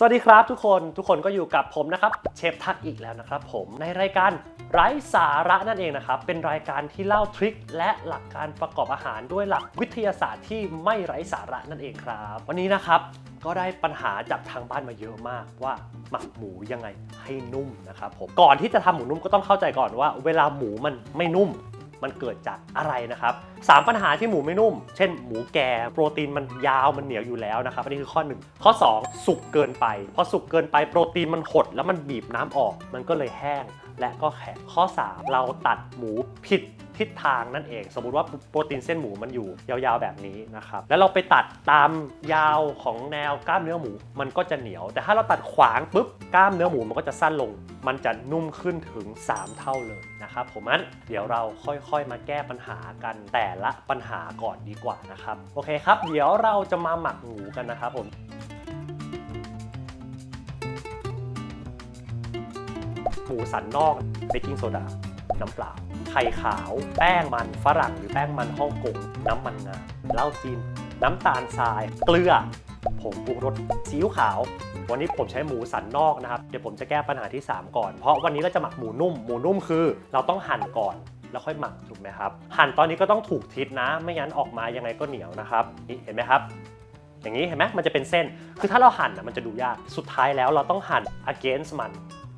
สวัสดีครับทุกคนทุกคนก็อยู่กับผมนะครับเชฟทักอีกแล้วนะครับผมในรายการไร้สาระนั่นเองนะครับเป็นรายการที่เล่าทริคและหลักการประกอบอาหารด้วยหลักวิทยาศาสตร์ที่ไม่ไร้สาระนั่นเองครับ วันนี้นะครับก็ได้ปัญหาจากทางบ้านมาเยอะมากว่าหมักหมูยังไงให้นุ่มนะครับผมก่อนที่จะทำหมูนุ่มก็ต้องเข้าใจก่อนว่า เวลาหมูมันไม่นุ่ม มันเกิดจากอะไรนะครับสามปัญหาที่หมูไม่นุ่ม เช่น หมูแก่โปรตีนมันยาวมันเหนียวอยู่แล้วนะครับอันนี้คือข้อ 1 ข้อ 2 สุกเกินไป พอสุกเกินไปโปรตีนมันหด แล้วมันบีบน้ำออก มันก็เลยแห้ง และก็แข็งข้อ 3 เราตัดหมูผิด ทิศทางนั่นเอง สมมุติว่าโปรตีนเส้นหมูมันอยู่ยาวๆแบบนี้นะครับแล้วเราไปตัดตามยาวของแนวกล้ามเนื้อหมู มันก็จะเหนียว แต่ถ้าเราตัดขวางปุ๊บกล้ามเนื้อหมูมันก็จะสั้นลง มันจะนุ่มขึ้นถึง 3 เท่าเลยนะครับผมงั้นเดี๋ยวเราค่อยๆ มาแก้ปัญหากันแต่ละปัญหาก่อนดีกว่านะครับโอเคครับ เดี๋ยวเราจะมาหมักหมูกันนะครับผมหมูสันนอกเบกกิ้งโซดาน้ำเปล่า ข่ขาว แป้งมันฝรั่งหรือแป้งมันฮ่องกงน้ำมันงาเหล้าจีน น้ำตาลทราย เกลือผงปรุงรสซีอิ๊วขาว วันนี้ผมใช้หมูสันนอกนะครับ เดี๋ยวผมจะแก้ปัญหาที่ 3 ก่อน เพราะวันนี้เราจะหมักหมูนุ่ม หมูนุ่มคือ เราต้องหั่นก่อนแล้วค่อยหมักถูกไหมครับ หั่นตอนนี้ก็ต้องถูกทิศนะ ไม่งั้นออกมายังไงก็เหนียวนะครับนี่เห็นไหมครับ อย่างนี้เห็นไหมมันจะเป็นเส้น คือถ้าเราหั่นน่ะมันจะดูยาก สุดท้ายแล้วเราต้องหั่น against มัน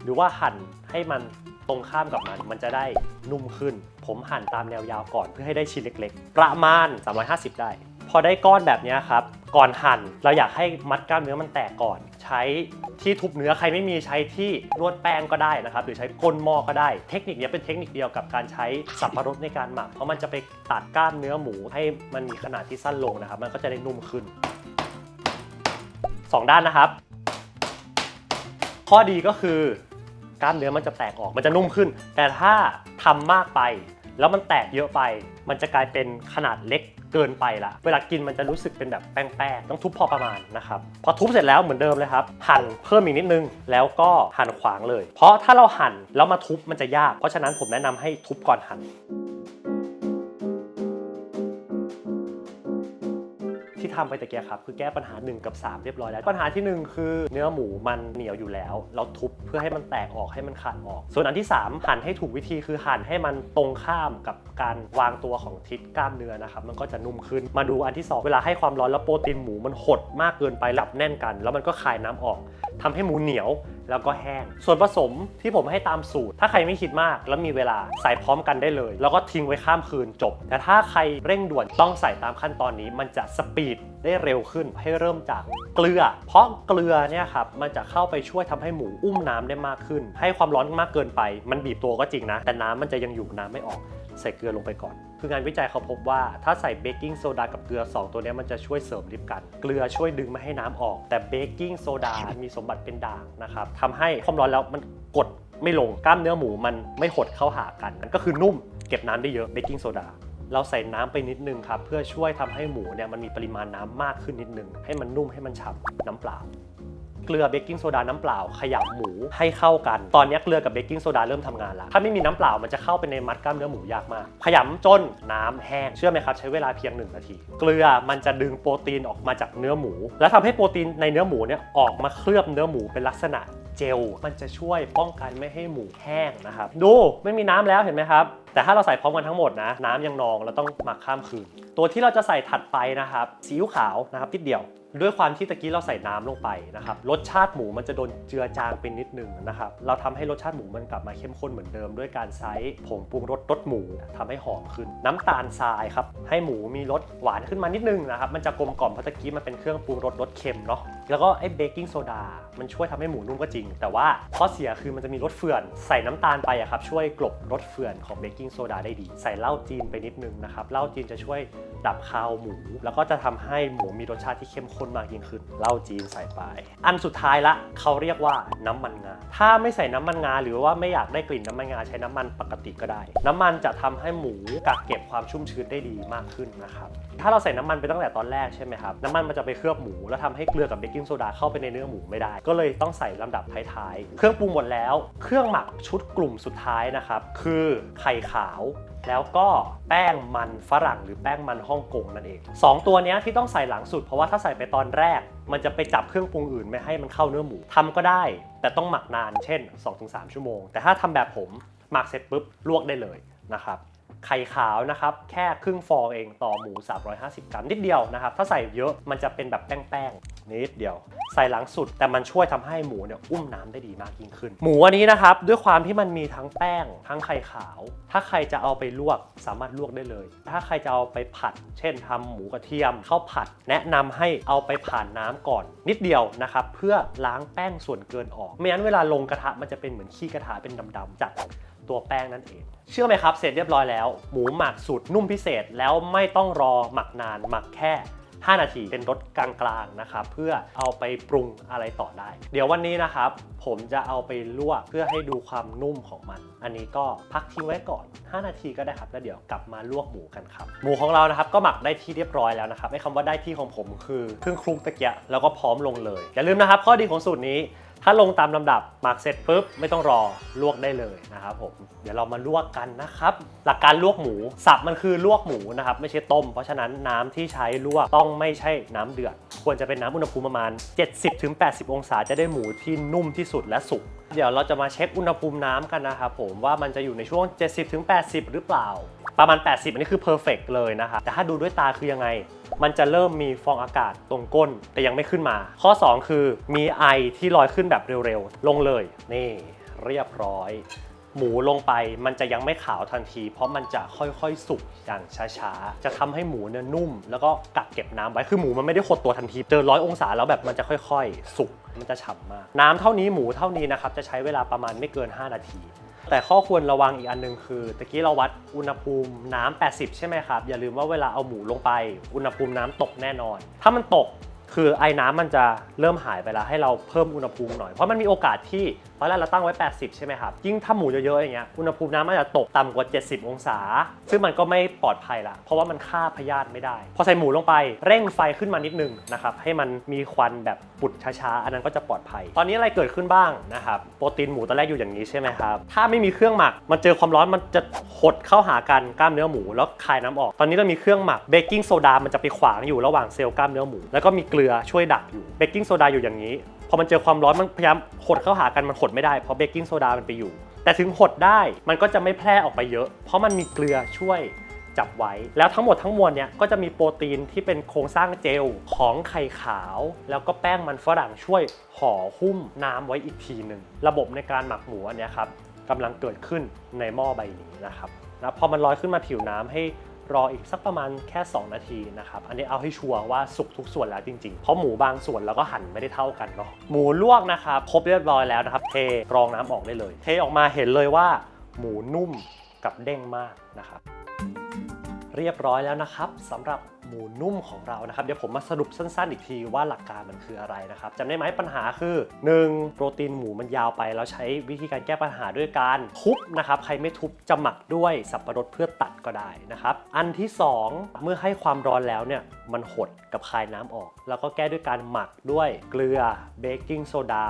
หรือว่าหั่นให้มัน ตรงข้ามกับมัน มันจะได้นุ่มขึ้น ผมหั่นตามแนวยาวก่อนเพื่อให้ได้ชิ้นเล็ก ๆ ประมาณ 350 ได้ พอได้ก้อนแบบนี้ครับ ก่อนหั่นเราอยากให้มัดกล้ามเนื้อมันแตกก่อน ใช้ที่ทุบเนื้อใครไม่มีใช้ที่นวดแป้งก็ได้นะครับ หรือใช้ก้นหม้อก็ได้ เทคนิคนี้เป็นเทคนิคเดียวกับการใช้สับปะรดในการหมัก เพราะมันจะไปตัดกล้ามเนื้อหมูให้มันมีขนาดที่สั้นลงนะครับ มันก็จะได้นุ่มขึ้นสองด้านนะครับ ข้อดีก็คือ กล้ามเนื้อมันจะแตกออกมันจะนุ่มขึ้น แต่ถ้าทำมากไป แล้วมันแตกเยอะไป มันจะกลายเป็นขนาดเล็กเกินไปละ เวลากินมันจะรู้สึกเป็นแบบแป้งๆ ต้องทุบพอประมาณนะครับ พอทุบเสร็จแล้วเหมือนเดิมเลยครับ หั่นเพิ่มอีกนิดนึง แล้วก็หั่นขวางเลย เพราะถ้าเราหั่นแล้วมาทุบมันจะยาก เพราะฉะนั้นผมแนะนำให้ทุบก่อนหั่น ที่ทำไปตะเกียครับคือแก้ปัญหา 1 กับ 3 เรียบร้อยแล้ว ปัญหาทีหนึ่1 คือเนื้อหมูมันเหนียวอยู่แล้ว เราทุบเพื่อให้มันแตกออกให้มันขาดออก ส่วนอันที่ 3 หั่นให้ถูกวิธีคือหั่นให้มันตรงข้ามกับการวางตัวของทิศกล้ามเนื้อนะครับมันก็จะนุ่มขึ้นมาดูอันที่ 2 เวลาให้ความร้อนแล้วโปรตีนหมูมันหดมากเกินไปหลับแน่นกัน แล้วมันก็คายน้ำออกทำให้หมูเหนียว แล้วก็แห้ง ส่วนผสมที่ผมให้ตามสูตร ถ้าใครไม่คิดมากแล้วมีเวลาใส่พร้อมกันได้เลย แล้วก็ทิ้งไว้ข้ามคืนจบ แต่ถ้าใครเร่งด่วนต้องใส่ตามขั้นตอนนี้ มันจะสปีดได้เร็วขึ้นให้เริ่มจากเกลือ เพราะเกลือเนี่ยครับมันจะเข้าไปช่วยทำให้หมูอุ้มน้ำได้มากขึ้น ให้ความร้อนมากเกินไป มันบีบตัวก็จริงนะ แต่น้ำมันจะยังอยู่น้ำไม่ออก ใส่เกลือลงไปก่อน คืองานวิจัยเขาพบว่าถ้าใส่เบกกิ้งโซดากับเกลือ 2 ตัวนี้มันจะช่วยเสริมลิปกัน เกลือช่วยดึงไม่ให้น้ำออก แต่เบกกิ้งโซดา มีสมบัติเป็นด่างนะครับทำให้ความร้อนแล้วมันกดไม่ลงกล้ามเนื้อหมูมันไม่หดเข้าหากันนั่นก็คือนุ่มเก็บน้ำได้เยอะเบกกิ้งโซดาเราใส่น้ำไปนิดนึงครับ เพื่อช่วยทำให้หมูเนี่ยมันมีปริมาณน้ำมากขึ้นนิดนึง ให้มันนุ่มให้มันฉ่ำน้ำเปล่า เกลือเบกกิ้งโซดาน้ำเปล่าขยำหมูให้เข้ากัน ตอนนี้เกลือกับเบกกิ้งโซดาเริ่มทำงานแล้ว ถ้าไม่มีน้ำเปล่ามันจะเข้าไปในมัดกล้ามเนื้อหมูยากมาก ขยำจนน้ำแห้ง เชื่อไหมครับ ใช้เวลาเพียง 1 นาที เกลือมันจะดึงโปรตีนออกมาจากเนื้อหมู แล้วทำให้โปรตีนในเนื้อหมูเนี่ยออกมาเคลือบเนื้อหมูเป็นลักษณะเจล มันจะช่วยป้องกันไม่ให้หมูแห้งนะครับ ดูไม่มีน้ำแล้วเห็นไหมครับ แต่ถ้าเราใส่พร้อมกันทั้งหมดนะน้ำยังนองเราต้องหมักข้ามคืน ตัวที่เราจะใส่ถัดไปนะครับซีอิ๊วขาวนะครับนิดเดียว ด้วยความที่ตะกี้เราใส่น้ำลงไปนะครับรสชาติหมูมันจะโดนเจือจางไปนิดนึงนะครับเราทำให้รสชาติหมูมันกลับมาเข้มข้นเหมือนเดิม ด้วยการใช้ผงปรุงรสรสหมูทำให้หอมขึ้น น้ำตาลทรายครับให้หมูมีรสหวานขึ้นมานิดนึงนะครับมันจะกลมกล่อมเพราะตะกี้มันเป็นเครื่องปรุงรสรสเค็มเนาะ แล้วก็ไอ้เบกกิ้งโซดา มันช่วยทำให้หมูนุ่มก็จริง แต่ว่าข้อเสียคือมันจะมีรสเฟื่อน ใส่น้ำตาลไปอะครับช่วยกลบรสเฟื่อนของเบกกิ้งโซดาได้ดี ใส่เหล้าจีนไปนิดนึงนะครับ เหล้าจีนจะช่วยดับคาวหมู แล้วก็จะทำให้หมูมีรสชาติที่เข้มข้นมากยิ่งขึ้น เหล้าจีนใส่ไป อันสุดท้ายละเขาเรียกว่าน้ำมันงา ถ้าไม่ใส่น้ำมันงาหรือว่าไม่อยากได้กลิ่นน้ำมันงาใช้น้ำมันปกติก็ได้ น้ำมันจะทำให้หมูกักเก็บความชุ่มชื้นได้ดีมากขึ้นนะครับ ถ้าเราใส่น้ำมันไปตั้งแต่ตอนแรกใช่ไหมครับ น้ำมันมันจะไปเคลือบหมู แล้วทำให้เกลือกับเบกกิ้งโซดาเข้าไปในเนื้อหมูไม่ได้ ก็เลยต้องใส่ลำดับท้ายๆ เครื่องปรุงหมดแล้ว เครื่องหมักชุดกลุ่มสุดท้ายนะครับ คือไข่ขาวแล้วก็แป้งมันฝรั่งหรือแป้งมันฮ่องกงนั่นเองสองตัวนี้ที่ต้องใส่หลังสุดเพราะว่าถ้าใส่ไปตอนแรก มันจะไปจับเครื่องปรุงอื่นไม่ให้มันเข้าเนื้อหมูทำก็ได้ แต่ต้องหมักนานเช่น 2-3 ชั่วโมง แต่ถ้าทำแบบผมหมักเสร็จปุ๊บลวกได้เลยนะครับ ไข่ขาวนะครับ แค่ครึ่งฟองเองต่อหมู 350 กรัมนิดเดียวนะครับ ถ้าใส่เยอะมันจะเป็นแบบแป้งๆนิดเดียว ใส่หลังสุดแต่มันช่วยทำให้หมูเนี่ยอุ้มน้ำได้ดีมากยิ่งขึ้น หมูอันนี้นะครับ ด้วยความที่มันมีทั้งแป้ง ทั้งไข่ขาว ถ้าใครจะเอาไปลวกสามารถลวกได้เลย ถ้าใครจะเอาไปผัด เช่นทำหมูกระเทียมข้าวผัด แนะนำให้เอาไปผ่านน้ำก่อนนิดเดียวนะครับเพื่อล้างแป้งส่วนเกินออกไม่งั้นเวลาลงกระทะมันจะเป็นเหมือนขี้กระทะเป็นดำๆจาก ตัวแป้งนั่นเอง เชื่อไหมครับ เสร็จเรียบร้อยแล้ว หมูหมักสูตรนุ่มพิเศษแล้วไม่ต้องรอหมักนานหมักแค่ 5 นาทีเป็นรสกลางๆนะครับเพื่อเอาไปปรุงอะไรต่อได้ เดี๋ยววันนี้นะครับ ผมจะเอาไปลวกเพื่อให้ดูความนุ่มของมัน อันนี้ก็พักทิ้งไว้ก่อน 5 นาทีก็ได้ครับ แล้วเดี๋ยวกลับมาลวกหมูกันครับ หมูของเรานะครับก็หมักได้ที่เรียบร้อยแล้วนะครับไอ้คำว่าได้ที่ของผมคือเครื่องคลุกตะเกียะแล้วก็พร้อมลงเลยอย่าลืมนะครับ ข้อดีของสูตรนี้ ถ้าลงตามลำดับหมักเสร็จปุ๊บไม่ต้องรอลวกได้เลยนะครับผมเดี๋ยวเรามาลวกกันนะครับ หลักการลวกหมูสับมันคือลวกหมูนะครับไม่ใช่ต้ม เพราะฉะนั้นน้ำที่ใช้ลวกต้องไม่ใช่น้ำเดือด ควรจะเป็นน้ำอุณหภูมิประมาณ 70-80 องศาจะได้หมูที่นุ่มที่สุดและสุกเดี๋ยวเราจะมาเช็คอุณหภูมิน้ำกันนะครับผมว่ามันจะอยู่ในช่วง 70-80 หรือเปล่า ประมาณ 80 อันนี้คือ perfect เลยนะครับแต่ถ้าดูด้วยตาคือยังไง มันจะเริ่มมีฟองอากาศตรงก้นแต่ยังไม่ขึ้นมา ข้อ 2 คือมีไอที่ลอยขึ้นแบบเร็วๆ ลงเลย นี่เรียบร้อย หมูลงไปมันจะยังไม่ขาวทันที เพราะมันจะค่อยๆสุกอย่างช้าๆ จะทำให้หมูเนี่ยนุ่ม แล้วก็กักเก็บน้ำไว้คือหมูมันไม่ได้หดตัวทันทีเจอร้อยองศาแล้วแบบมันจะค่อยๆ สุกมันจะฉ่ำมาก น้ำเท่านี้หมูเท่านี้นะครับจะใช้เวลาประมาณไม่เกิน 5 นาที แต่ข้อควรระวังอีกอันหนึงคือตะกี้เราวัดอุณหภูมิน้ำ80 ใช่ไหมครับ อย่าลืมว่าเวลาเอาหมูลงไป อุณหภูมิน้ำตกแน่นอน ถ้ามันตกคือไอ้น้ำมันจะเริ่มหายไปแล้วให้เราเพิ่มอุณหภูมิหน่อย เพราะมันมีโอกาสที่ ตอนแรกเราตั้งไว้ 80 ใช่ไหมครับ ยิ่งถ้าหมูเยอะๆอย่างเงี้ย อุณหภูมิน้ำมันจะตกต่ำกว่า 70 องศา ซึ่งมันก็ไม่ปลอดภัยละ เพราะว่ามันฆ่าพยาธิไม่ได้ พอใส่หมูลงไปเร่งไฟขึ้นมานิดนึงนะครับ ให้มันมีควันแบบปุดช้าๆ อันนั้นก็จะปลอดภัย ตอนนี้อะไรเกิดขึ้นบ้างนะครับ โปรตีนหมูตอนแรกอยู่อย่างนี้ใช่ไหมครับ ถ้าไม่มีเครื่องหมัก มันเจอความร้อนมันจะหดเข้าหากันกล้ามเนื้อหมูแล้วคายน้ำออก ตอนนี้เรามีเครื่องหมักเบกกิ้งโซดา มันจะไปขวางอยู่ระหว่างเซลล์กล้ามเนื้อหมู แล้วก็มีเกลือช่วยดักอยู่ เบกกิ้งโซดาอยู่อย่างนี้ พอมันเจอความร้อนมันพยายามหดเข้าหากันมันหดไม่ได้เพราะเบกกิ้งโซดามันไปอยู่ แต่ถึงหดได้มันก็จะไม่แพร่ออกไปเยอะ เพราะมันมีเกลือช่วยจับไว้ แล้วทั้งหมดทั้งมวลเนี่ยก็จะมีโปรตีนที่เป็นโครงสร้างเจลของไข่ขาว แล้วก็แป้งมันฝรั่งช่วยห่อหุ้มน้ำไว้อีกทีหนึ่งระบบในการหมักหมูอันนี้ครับกำลังเกิดขึ้นในหม้อใบนี้นะครับนะพอมันลอยขึ้นมาผิวน้ำให้ รออีกสักประมาณแค่ 2 นาทีนะครับ อันนี้เอาให้ชัวร์ว่าสุกทุกส่วนแล้วจริงๆ เพราะหมูบางส่วนเราก็หั่นไม่ได้เท่ากันเนาะ หมูลวกนะครับครบเรียบร้อยแล้วนะครับ เทกรองน้ำออกได้เลย เทออกมาเห็นเลยว่า หมูนุ่มกับเด้งมากนะครับ เรียบร้อยแล้วนะครับสำหรับ หมูนุ่มของเรานะครับเดี๋ยวผมมาสรุปสั้นๆ อีกทีว่าหลักการมันคืออะไรนะครับจำได้ไหมปัญหาคือ 1. โปรตีนหมูมันยาวไป แล้วใช้วิธีการแก้ปัญหาด้วยการทุบนะครับใครไม่ทุบจะหมักด้วยสับปะรดเพื่อตัดก็ได้นะครับอันที่ 2 เมื่อให้ความร้อนแล้วเนี่ยมันหดกับคายน้ำออก แล้วก็แก้ด้วยการหมักด้วยเกลือเบกกิ้งโซดา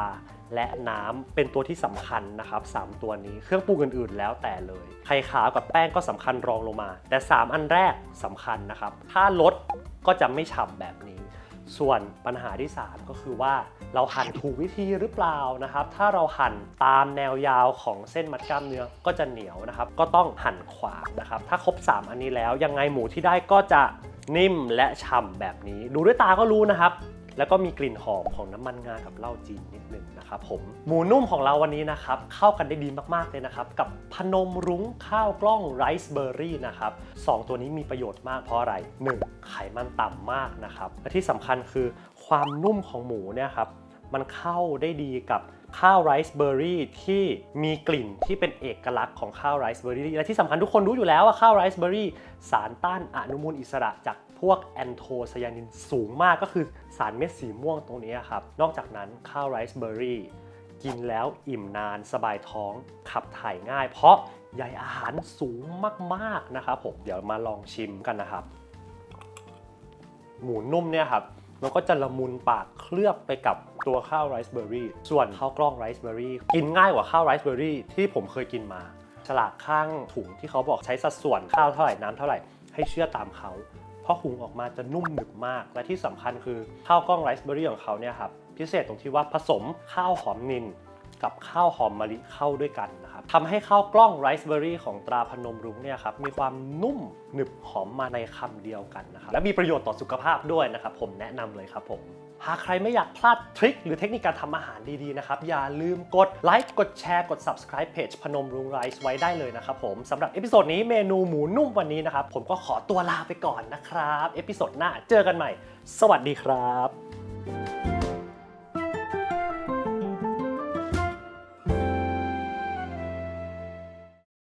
และน้ำเป็นตัวที่สำคัญนะครับ 3 ตัวนี้เครื่องปรุงอื่นๆ แล้วแต่เลย ไข่ขาวกับแป้งก็สำคัญรองลงมา แต่ 3 อันแรกสำคัญนะครับ ถ้าลดก็จะไม่ฉ่ำแบบนี้ ส่วนปัญหาที่ 3 ก็คือว่าเราหั่นถูกวิธีหรือเปล่านะครับ ถ้าเราหั่นตามแนวยาวของเส้นมัดกล้ามเนื้อก็จะเหนียวนะครับ ก็ต้องหั่นขวางนะครับ ถ้าครบ 3 อันนี้แล้วยังไงหมูที่ได้ก็จะนิ่มและฉ่ำแบบนี้ ดูด้วยตาก็รู้นะครับ แล้วก็มีกลิ่นหอมของน้ำมันงากับเหล้าจีนนิดนึงนะครับผมหมูนุ่มของเราวันนี้นะครับเข้ากันได้ดีมากๆเลยนะครับกับพนมรุ้งข้าวกล้องไรซ์เบอร์รี่นะครับสองตัวนี้มีประโยชน์มากเพราะอะไร 1. ไขมันต่ำมากนะครับและที่สำคัญคือความนุ่มของหมูเนี่ยครับมันเข้าได้ดีกับข้าวไรซ์เบอร์รี่ที่มีกลิ่นที่เป็นเอกลักษณ์ของข้าวไรซ์เบอร์รี่และที่สำคัญทุกคนรู้อยู่แล้วว่าข้าวไรซ์เบอร์รี่สารต้านอนุมูลอิสระจาก พวกแอนโทไซยานินสูงมากก็คือสารเม็ดสีม่วงตรงนี้ครับ นอกจากนั้นข้าวไรซ์เบอร์รี่กินแล้วอิ่มนานสบายท้องขับถ่ายง่าย เพราะใยอาหารสูงมากๆนะครับผมเดี๋ยวมาลองชิมกันนะครับ หมูนุ่มเนี่ยครับมันก็จะละมุนปากเคลือบไปกับตัวข้าวไรซ์เบอร์รี่ส่วนข้าวกล้องไรซ์เบอร์รี่กินง่ายกว่าข้าวไรซ์เบอร์รี่ที่ผมเคยกินมา ฉลากข้างถุงที่เขาบอกใช้สัดส่วนข้าวเท่าไหร่น้ำเท่าไหร่ให้เชื่อตามเขา เพราะหุงออกมาจะนุ่มหนึบมาก และที่สำคัญคือข้าวกล้องไรซ์เบอร์รี่ของเขาเนี่ยครับพิเศษตรงที่ว่าผสมข้าวหอมนินกับข้าวหอมมะลิเข้าด้วยกันนะครับทำให้ข้าวกล้องไรซ์เบอร์รี่ของตราพนมรุ้งเนี่ยครับมีความนุ่มหนึบหอมมาในคำเดียวกันนะครับและมีประโยชน์ต่อสุขภาพด้วยนะครับผมแนะนำเลยครับผม หากใครไม่อยากพลาดทริคหรือเทคนิคการทำอาหารดีๆนะครับ อย่าลืมกดไลค์กดแชร์กด subscribe เพจพนมรุงไรซ์ไว้ได้เลยนะครับผมสำหรับเอพิโซดนี้เมนูหมูนุ่มวันนี้นะครับ ผมก็ขอตัวลาไปก่อนนะครับ เอพิโซดหน้าเจอกันใหม่ สวัสดีครับ